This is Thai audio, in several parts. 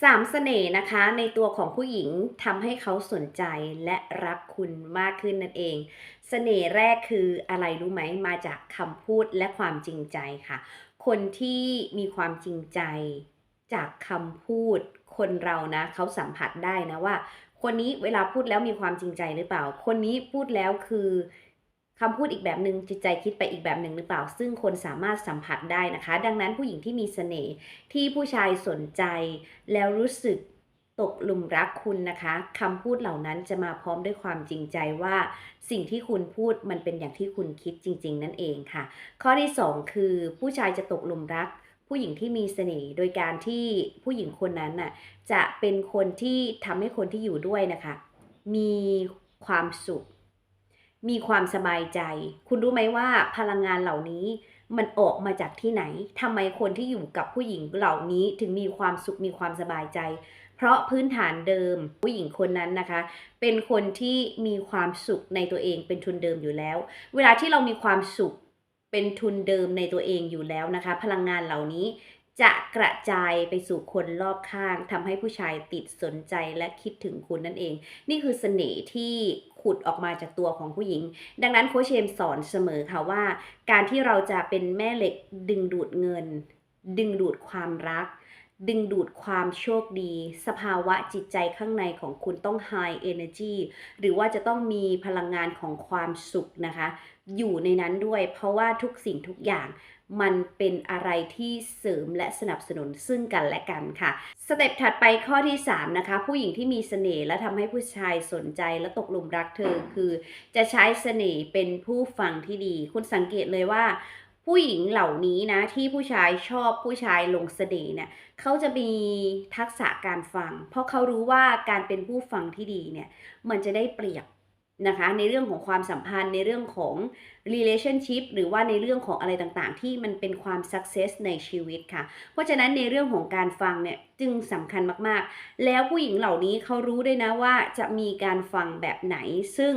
สามเสน่ห์นะคะในตัวของผู้หญิงทำให้เขาสนใจและรักคุณมากขึ้นนั่นเอง เสน่ห์แรกคืออะไรรู้ไหมมาจากคำพูดและความจริงใจค่ะ คนที่มีความจริงใจจากคำพูดคนเรานะเขาสัมผัสได้นะว่า คนนี้เวลาพูดแล้วมีความจริงใจหรือเปล่า คนนี้พูดแล้วคือ คำพูดอีกแบบหนึ่งจิตใจคิดไปอีกแบบหนึ่งหรือเปล่า ซึ่งคนสามารถสัมผัสได้นะคะ ดังนั้นผู้หญิงที่มีเสน่ห์ที่ผู้ชายสนใจ แล้วรู้สึกตกหลุมรักคุณนะคะคำพูดเหล่านั้นจะมาพร้อมด้วยความจริงใจว่า สิ่งที่คุณพูดมันเป็นอย่างที่คุณคิดจริง ๆ นั่นเองค่ะ ข้อที่ 2 คือ ผู้ชายจะตกหลุมรัก ผู้หญิงที่มีเสน่ห์โดยการที่ผู้หญิงคนนั้นน่ะจะเป็นคนที่ทำให้คนที่อยู่ด้วยนะคะ มีความสุข มีความสบายใจ คุณรู้ไหมว่าพลังงานเหล่านี้มันออกมาจากที่ไหนทำไมคนที่อยู่กับผู้หญิงเหล่านี้ถึงมีความสุขมีความสบายใจ เพราะพื้นฐานเดิมผู้หญิงคนนั้นนะคะ เป็นคนที่มีความสุขในตัวเองเป็นทุนเดิมอยู่แล้ว เวลาที่เรามีความสุขเป็นทุนเดิมในตัวเองอยู่แล้วนะคะ พลังงานเหล่านี้ จะกระจายไปสู่คนรอบข้างทำให้ผู้ชายติดสนใจและคิดถึงคุณนั่นเอง นี่คือเสน่ห์ที่ขุดออกมาจากตัวของผู้หญิง ดังนั้นโคชเชมสอนเสมอค่ะว่า การที่เราจะเป็นแม่เหล็กดึงดูดเงิน ดึงดูดความรัก ดึงดูดความโชคดี สภาวะจิตใจข้างในของคุณต้อง high energy หรือว่าจะต้องมีพลังงานของความสุขนะคะ อยู่ในนั้นด้วย เพราะว่าทุกสิ่งทุกอย่างมันเป็นอะไรที่เสริมและสนับสนุนซึ่งกันและกันค่ะ สเต็ปถัดไปข้อที่ 3 นะคะ ผู้หญิงที่มีเสน่ห์และทำให้ผู้ชายสนใจและตกหลุมรักเธอคือ จะใช้เสน่ห์เป็นผู้ฟังที่ดี คุณสังเกตเลยว่า ผู้หญิงเหล่านี้นะที่ผู้ชายชอบผู้ชายลงเสน่ห์เนี่ยเขาจะมีทักษะการฟัง เพราะเขารู้ว่าการเป็นผู้ฟังที่ดีเนี่ยมันจะได้เปรียบนะคะในเรื่องของความสัมพันธ์ในเรื่องของ relationship หรือว่าในเรื่องของอะไรต่างๆ ที่มันเป็นความ success ในชีวิตค่ะ เพราะฉะนั้นในเรื่องของการฟังเนี่ยจึงสำคัญมากๆ แล้วผู้หญิงเหล่านี้เขารู้ด้วยนะว่าจะมีการฟังแบบไหน ซึ่ง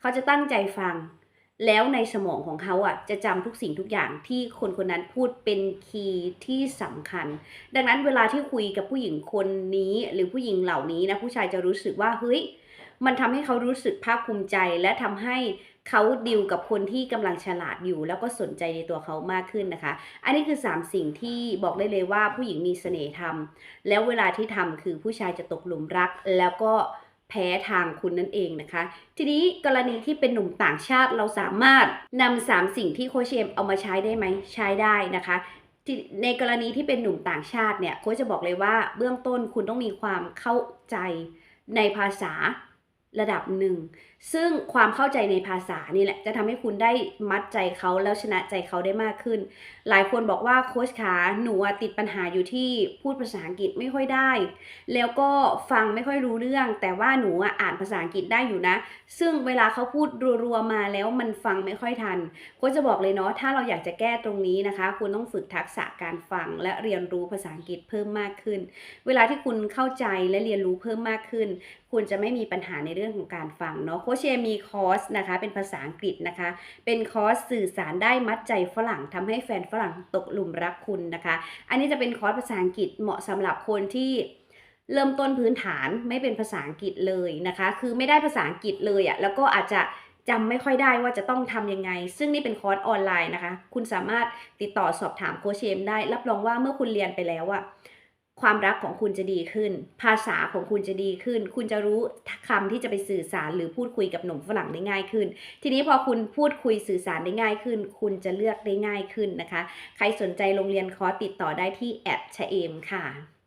เขาจะตั้งใจฟัง แล้วในสมองของเขาอะจะจำทุกสิ่งทุกอย่างที่คนคนนั้นพูดเป็นคีย์ที่สำคัญ ดังนั้นเวลาที่คุยกับผู้หญิงคนนี้หรือผู้หญิงเหล่านี้นะผู้ชายจะรู้สึกว่าเฮ้ยมันทำให้เขารู้สึกภาคภูมิใจ และทำให้เขาดิวกับคนที่กำลังฉลาดอยู่ แล้วก็สนใจในตัวเขามากขึ้นนะคะ อันนี้คือ 3 สิ่งที่บอกได้เลยว่าผู้หญิงมีเสน่ห์ทำแล้วเวลาที่ทำคือผู้ชายจะตกหลุมรักแล้วก็ แพ้ทางคุณนั่นเองนะคะ ทีนี้กรณีที่เป็นหนุ่มต่างชาติเราสามารถนำสามสิ่งที่โคชเชมเอามาใช้ได้ไหมใช้ได้นะคะในกรณีที่เป็นหนุ่มต่างชาติเนี่ยโค้ชจะบอกเลยว่าเบื้องต้นคุณต้องมีความเข้าใจในภาษา ระดับหนึ่ง ซึ่งความเข้าใจในภาษานี่แหละ จะทำให้คุณได้มัดใจเขาแล้วชนะใจเขาได้มากขึ้น หลายคนบอกว่าโค้ชขาหนูติดปัญหาอยู่ที่พูดภาษาอังกฤษไม่ค่อยได้ แล้วก็ฟังไม่ค่อยรู้เรื่อง แต่ว่าหนูอ่านภาษาอังกฤษได้อยู่นะ ซึ่งเวลาเขาพูดรัวๆมาแล้วมันฟังไม่ค่อยทันโค้ชจะบอกเลยเนาะถ้าเราอยากจะแก้ตรงนี้นะคะ คุณต้องฝึกทักษะการฟังและเรียนรู้ภาษาอังกฤษเพิ่มมากขึ้น เวลาที่คุณเข้าใจและเรียนรู้เพิ่มมากขึ้น คุณจะไม่มีปัญหาในเรื่องของการฟังเนาะโคชเชมีคอร์สนะคะ เป็นภาษาอังกฤษนะคะ เป็นคอร์สสื่อสารได้มัดใจฝรั่งทำให้แฟนฝรั่งตกหลุมรักคุณนะคะ อันนี้จะเป็นคอร์สภาษาอังกฤษเหมาะสำหรับคนที่เริ่มต้นพื้นฐานไม่เป็นภาษาอังกฤษเลยนะคะ คือไม่ได้ภาษาอังกฤษเลยอะ่ะแล้วก็อาจจะจำไม่ค่อยได้ว่าจะต้องทำยังไง ซึ่งนี่เป็นคอร์สออนไลน์นะคะ คุณสามารถติดต่อสอบถามโคชเชมได้ รับรองว่าเมื่อคุณเรียนไปแล้วอะ ความรักของคุณจะดีขึ้น ภาษาของคุณจะดีขึ้น คุณจะรู้คำที่จะไปสื่อสารหรือพูดคุยกับหนุ่มฝรั่งได้ง่ายขึ้น ทีนี้พอคุณพูดคุยสื่อสารได้ง่ายขึ้น คุณจะเลือกได้ง่ายขึ้นนะคะ ใครสนใจโรงเรียนคอร์สติดต่อได้ที่แอดชะเอมค่ะ